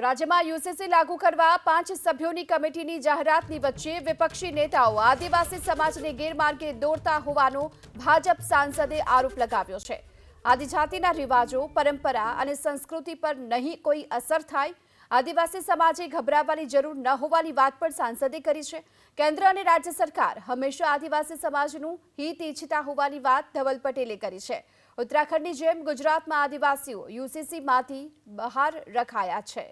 રાજ્યમાં યુસીસી લાગુ કરવા પાંચ સભ્યોની કમિટીની જાહેરાતની વચ્ચે વિપક્ષી નેતાઓ આદિવાસી સમાજને ગેરમાર્ગે દોરતા હોવાનો ભાજપ સાંસદે આરોપ લગાવ્યો છે. આદિજાતિના રિવાજો, પરંપરા અને સંસ્કૃતિ પર નહીં કોઈ અસર થાય, આદિવાસી સમાજે ગભરાવવાની જરૂર ન હોવાની વાત પણ સાંસદે કરી છે. કેન્દ્ર અને રાજ્ય સરકાર હંમેશા આદિવાસી સમાજનું હિત ઈચ્છતા હોવાની વાત ધવલ પટેલે કરી છે. ઉત્તરાખંડની જેમ ગુજરાતમાં આદિવાસીઓ યુસીસીમાંથી બહાર રખાયા છે.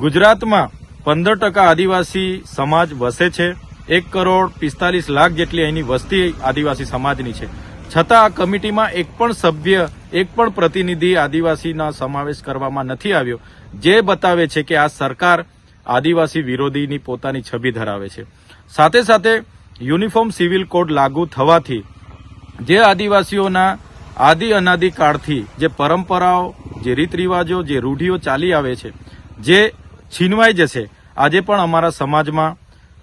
ગુજરાતમાં પંદર ટકા આદિવાસી સમાજ વસે છે. એક કરોડ પિસ્તાલીસ લાખ જેટલી અહીંની વસ્તી આદિવાસી સમાજની છે. છતાં આ કમિટીમાં એક પણ સભ્ય, એક પણ પ્રતિનિધિ આદિવાસીના સમાવેશ કરવામાં નથી આવ્યો, જે બતાવે છે કે આ સરકાર આદિવાસી વિરોધીની પોતાની છબી ધરાવે છે. સાથે સાથે યુનિફોર્મ સિવિલ કોડ લાગુ થવાથી જે આદિવાસીઓના આદિ અનાદિ કાળથી જે પરંપરાઓ, જે રીત રિવાજો જે રૂઢિઓ ચાલી આવે છે, જે છીનવાઈ જશે. આજે પણ અમારા સમાજમાં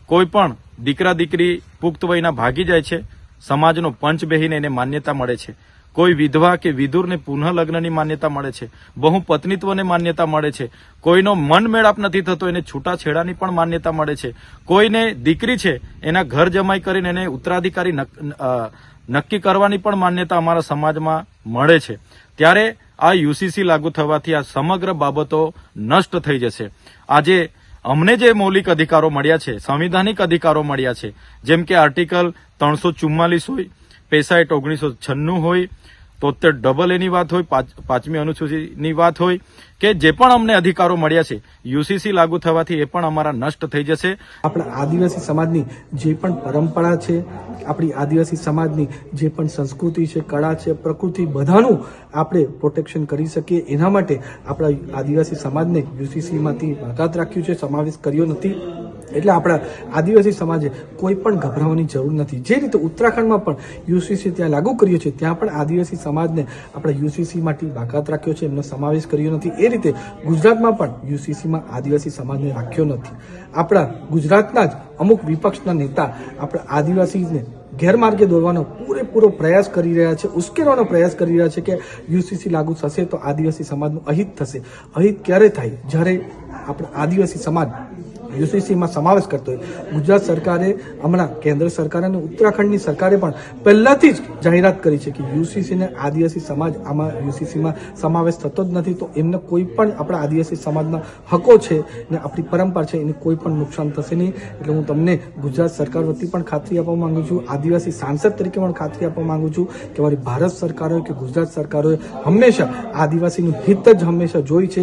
કોઈ પણ દીકરા દીકરી પુખ્ત વયના ભાગી જાય છે. સમાજનો પંચ બેહીને એને માન્યતા મળે છે. કોઈ વિધવા કે વિધુરને પુનઃ લગ્નની માન્યતા મળે છે. બહુ પત્નીત્વને માન્યતા મળે છે. કોઈનો મન મેળાપ નથી થતો, એને છૂટાછેડાની પણ માન્યતા મળે છે. કોઈને દીકરી છે, એના ઘર જમાઈ કરીને એને ઉત્તરાધિકારી નક- નક્કી કરવાની પણ માન્યતા અમારા સમાજમાં મળે છે. ત્યારે આ યુસીસી લાગુ થવાથી આ સમગ્ર બાબતો નષ્ટ થઈ જશે. આજે અમને જે મૌલિક અધિકારો મળ્યા છે, સંવિધાનિક અધિકારો મળ્યા છે, જેમ કે આર્ટિકલ ત્રણસો ચુમ્માલીસ હોય, પેસાઇટ ઓગણીસો છન્નું હોય તોતેર ડબલ એની વાત હોય, પાંચ- પાંચમી અનુસૂચિની વાત હોય, કે જે પણ અમને અધિકારો મળ્યા છે, યુસીસી લાગુ થવાથી એ પણ અમારા નષ્ટ થઈ જશે. આપણા આદિવાસી સમાજની જે પણ પરંપરા છે, આપણી આદિવાસી સમાજની જે પણ સંસ્કૃતિ છે, કળા છે, પ્રકૃતિ બધાનું આપણે પ્રોટેક્શન કરી શકીએ. એના માટે આપણા આદિવાસી સમાજને યુસીસીમાંથી બાકાત રાખ્યું છે, સમાવેશ કર્યો નથી. એટલે આપણા આદિવાસી સમાજે કોઈ પણ ગભરાવાની જરૂર નથી. જે રીતે ઉત્તરાખંડમાં પણ યુસીસી ત્યાં લાગુ કર્યો છે, ત્યાં પણ આદિવાસી સમાજને આપણે યુસીસીમાંથી બાકાત રાખ્યો છે, એમનો સમાવેશ કર્યો નથી. એ રીતે ગુજરાતમાં પણ યુસીસીમાં આદિવાસી સમાજને રાખ્યો નથી. આપણા ગુજરાતના જ અમુક વિપક્ષના નેતા આપણા આદિવાસીને ગેરમાર્ગે દોરવાનો પૂરેપૂરો પ્રયાસ કરી રહ્યા છે, ઉશ્કેરવાનો પ્રયાસ કરી રહ્યા છે કે યુસીસી લાગુ થશે તો આદિવાસી સમાજનું અહિત થશે. અહિત ક્યારે થાય? જ્યારે આપણા આદિવાસી સમાજ યુસીસીમાં સમાવેશ કરતો હોય. ગુજરાત સરકારે હમણાં કેન્દ્ર સરકાર અને ઉત્તરાખંડની સરકારે પણ પહેલાથી જ જાહેરાત કરી છે કે યુસીસીને આદિવાસી સમાજ આમાં યુસીસીમાં સમાવેશ થતો જ નથી. તો એમને કોઈ પણ આપણા આદિવાસી સમાજના હકો છે ને આપણી પરંપરા છે, એને કોઈ પણ નુકસાન થશે નહીં. એટલે હું તમને ગુજરાત સરકાર વતી પણ ખાતરી આપવા માંગુ છું. આદિવાસી સાંસદ તરીકે પણ ખાતરી આપવા માંગુ છું કે મારી ભારત સરકાર કે ગુજરાત સરકાર હોય, હંમેશા આદિવાસીનું હિત જ હંમેશા જોઈ છે.